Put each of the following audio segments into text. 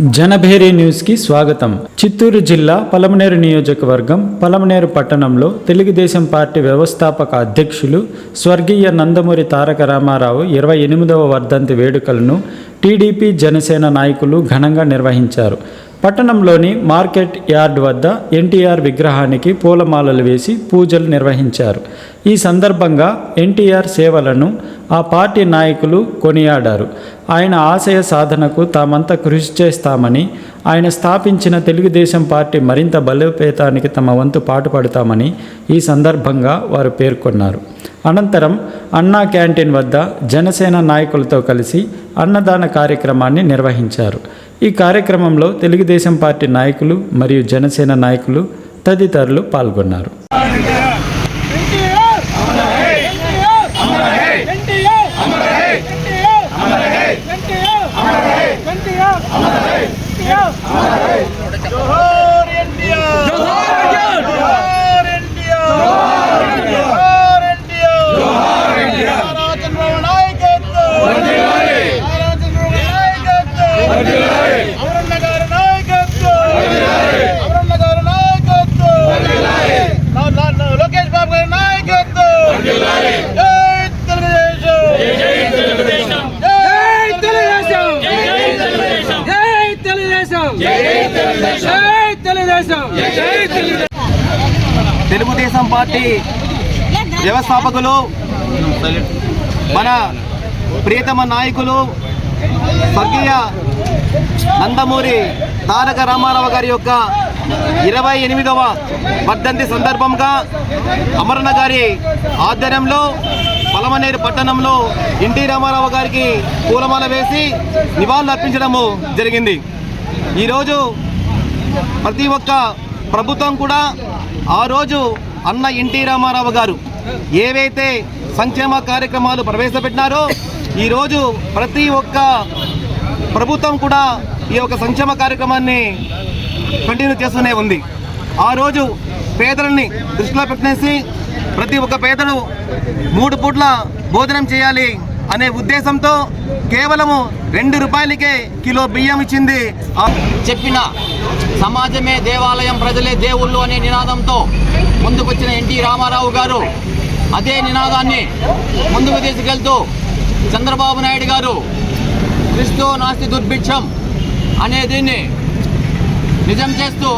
జనభేరి న్యూస్కి స్వాగతం. చిత్తూరు జిల్లా పలమనేరు నియోజకవర్గం పలమనేరు పట్టణంలో తెలుగుదేశం పార్టీ వ్యవస్థాపక అధ్యక్షులు స్వర్గీయ నందమూరి తారక రామారావు ఇరవై ఎనిమిదవ వర్ధంతి వేడుకలను టీడీపీ జనసేన నాయకులు ఘనంగా నిర్వహించారు. పట్టణంలోని మార్కెట్ యార్డ్ వద్ద ఎన్టీఆర్ విగ్రహానికి పూలమాలలు వేసి పూజలు నిర్వహించారు. ఈ సందర్భంగా ఎన్టీఆర్ సేవలను ఆ పార్టీ నాయకులు కొనియాడారు. ఆయన ఆశయ సాధనకు తామంతా కృషి చేస్తామని ఆయన స్థాపించిన తెలుగుదేశం పార్టీ మరింత బలోపేతానికి తమ వంతు పాటుపడతామని ఈ సందర్భంగా వారు పేర్కొన్నారు. అనంతరం అన్నా క్యాంటీన్ వద్ద జనసేన నాయకులతో కలిసి అన్నదాన కార్యక్రమాన్ని నిర్వహించారు. ఈ కార్యక్రమంలో తెలుగుదేశం పార్టీ నాయకులు మరియు జనసేన నాయకులు తదితరులు పాల్గొన్నారు ఎన్టీఆర్ ఎన్టీఆర్ ఎన్టీఆర్ ఎన్టీఆర్ ఎన్టీఆర్ ఎన్టీఆర్ జోహార్ ఎన్టీఆర్ జోహార్ ఎన్టీఆర్ జోహార్ ఎన్టీఆర్ జోహార్ ఎన్టీఆర్ చంద్రబాబు నాయకత్వం నారా చంద్రబాబు నాయకత్వం అమరన్న గారి నాయకత్వం అమరన్న గారి నాయకత్వం నా- నా- నా లోకేష్ బాబు గారి నాయకత్వం జై తెలుగుదేశం జై తెలుగుదేశం జై తెలుగుదేశం జై తెలుగుదేశం జై తెలుగుదేశం పార్టీ వ్యవస్థాపకులు మన ప్రియతమ నాయకులు స్వర్గీయ నందమూరి తారక రామారావు గారి యొక్క ఇరవై ఎనిమిదవ వర్ధంతి సందర్భంగా అమరణ గారి ఆధ్వర్యంలో పలమనేరు పట్టణంలో ఎన్టీ రామారావు గారికి పూలమాల వేసి నివాళులు అర్పించడము జరిగింది. ఈరోజు ప్రతి ఒక్క ప్రభుత్వం కూడా ఆ రోజు అన్న ఎన్టీ రామారావు గారు ఏవైతే సంక్షేమ కార్యక్రమాలు ప్రవేశపెట్టినారో ఈరోజు ప్రతి ఒక్క ప్రభుత్వం కూడా ఈ యొక్క సంక్షేమ కార్యక్రమాన్ని కంటిన్యూ చేస్తూనే ఉంది. ఆ రోజు పేదలని దృష్టిలో పెట్టేసి ప్రతి ఒక్క పేదలు మూడు పూట్ల భోజనం చేయాలి అనే ఉద్దేశంతో కేవలము రెండు రూపాయలకే కిలో బియ్యం ఇచ్చింది. చెప్పిన సమాజమే దేవాలయం ప్రజలే దేవుళ్ళు అనే నినాదంతో ముందుకొచ్చిన ఎన్టీ రామారావు గారు అదే నినాదాన్ని ముందుకు తీసుకెళ్తూ చంద్రబాబు నాయుడు గారు క్రిస్తు నాస్తి దుర్భిక్షం అనే దీన్ని నిజం చేస్తూ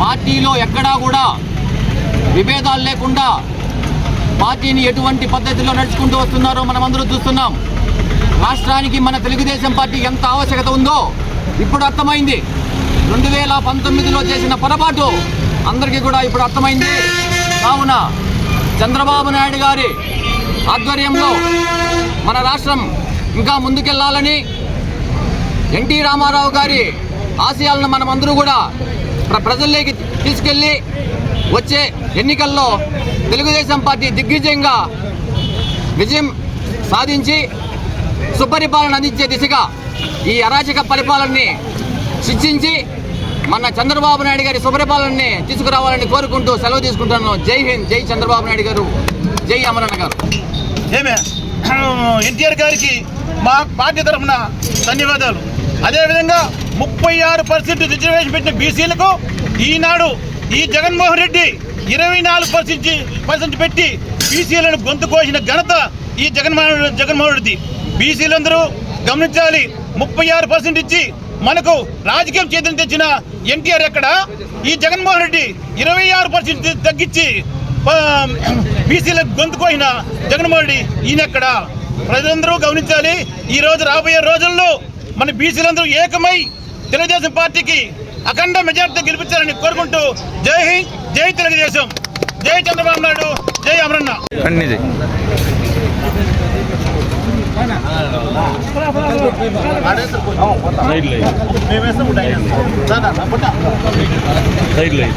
పార్టీలో ఎక్కడా కూడా విభేదాలు లేకుండా పార్టీని ఎటువంటి పద్ధతిలో నడుచుకుంటూ వస్తున్నారో మనమందరూ చూస్తున్నాం. రాష్ట్రానికి మన తెలుగుదేశం పార్టీ ఎంత ఆవశ్యకత ఉందో ఇప్పుడు అర్థమైంది. రెండు వేల పంతొమ్మిదిలో చేసిన పొరపాటు అందరికీ కూడా ఇప్పుడు అర్థమైంది. కావున చంద్రబాబు నాయుడు గారి ఆధ్వర్యంలో మన రాష్ట్రం ఇంకా ముందుకెళ్ళాలని ఎన్టీ రామారావు గారి ఆశయాలను మనమందరూ కూడా ప్ర ప్రజల్లోకి తీసుకెళ్ళి వచ్చే ఎన్నికల్లో తెలుగుదేశం పార్టీ దిగ్విజయంగా విజయం సాధించి సుపరిపాలన అందించే దిశగా ఈ అరాచక పరిపాలనని శిక్షించి మన చంద్రబాబు నాయుడు గారి సుపరిపాలనని తీసుకురావాలని కోరుకుంటూ సెలవు తీసుకుంటాను జై హింద్ జై చంద్రబాబు నాయుడు గారు. జై అమరన్న గారు. ఎన్టీఆర్ గారికి మా పార్టీ తరఫున ధన్యవాదాలు. అదేవిధంగా ముప్పై ఆరు పర్సెంట్ రిజర్వేషన్ పెట్టిన బీసీలకు ఈనాడు ఈ జగన్మోహన్ రెడ్డి ఇరవై నాలుగు పర్సెంట్ పర్సెంట్ పెట్టి బీసీలను గొంతు కోసిన ఘనత ఈ జగన్మోహన్ జగన్మోహన్ రెడ్డి బీసీలందరూ గమనించాలి. ముప్పై ఆరు పర్సెంట్ ఇచ్చి మనకు రాజకీయం చేతులు తెచ్చిన ఎన్టీఆర్ ఎక్కడ? ఈ జగన్మోహన్ రెడ్డి ఇరవై ఆరు పర్సెంట్ తగ్గించి బీసీలకు గొంతు కోసిన జగన్మోహన్ రెడ్డి ఈయన ఎక్కడ ప్రజలందరూ గమనించాలి. ఈ రోజు రాబోయే రోజుల్లో మన బీసీలందరూ ఏకమై తెలుగుదేశం పార్టీకి అఖండ మెజార్టీ గెలిపించాలని కోరుకుంటూ జై హింద్ జై తెలుగుదేశం జై చంద్రబాబు నాయుడు జై అమరన్న. సైడ్ లై. సైడ్ లై